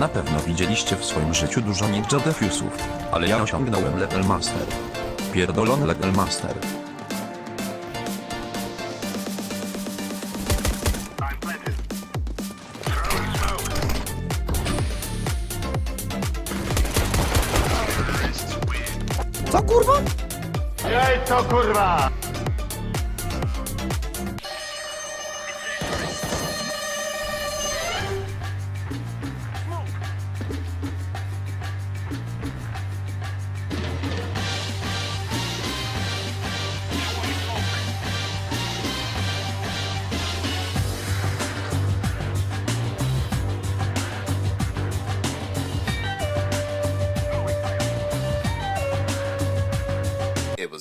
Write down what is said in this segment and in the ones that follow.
Na pewno widzieliście w swoim życiu dużo ninja defusów, ale ja osiągnąłem level master. Pierdolony level master. Co kurwa? Jej to kurwa!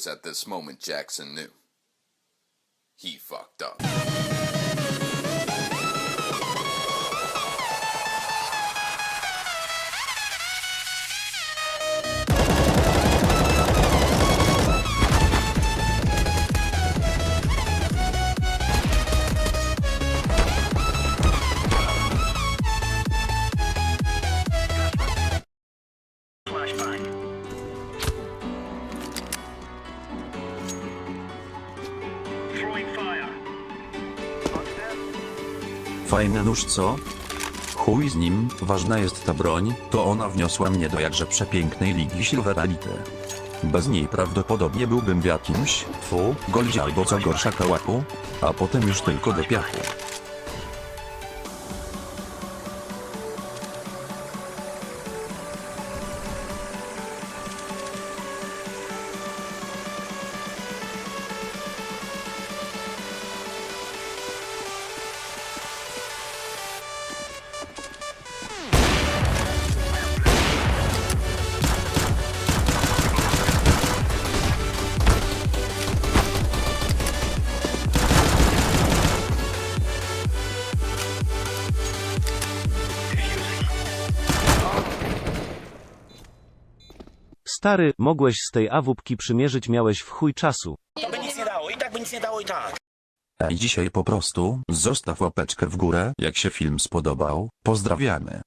Was at this moment Jackson knew. He fucked up. Fajny nóż co? Chuj z nim, ważna jest ta broń, to ona wniosła mnie do jakże przepięknej ligi Silverality. Bez niej prawdopodobnie byłbym w jakimś, fu, goldzie albo co gorsza kałapu, a potem już tylko do. Stary, mogłeś z tej awupki przymierzyć miałeś w chuj czasu. To by nic nie dało, i tak by nic nie dało i tak. Ej dzisiaj po prostu, zostaw łapeczkę w górę, jak się film spodobał, pozdrawiamy.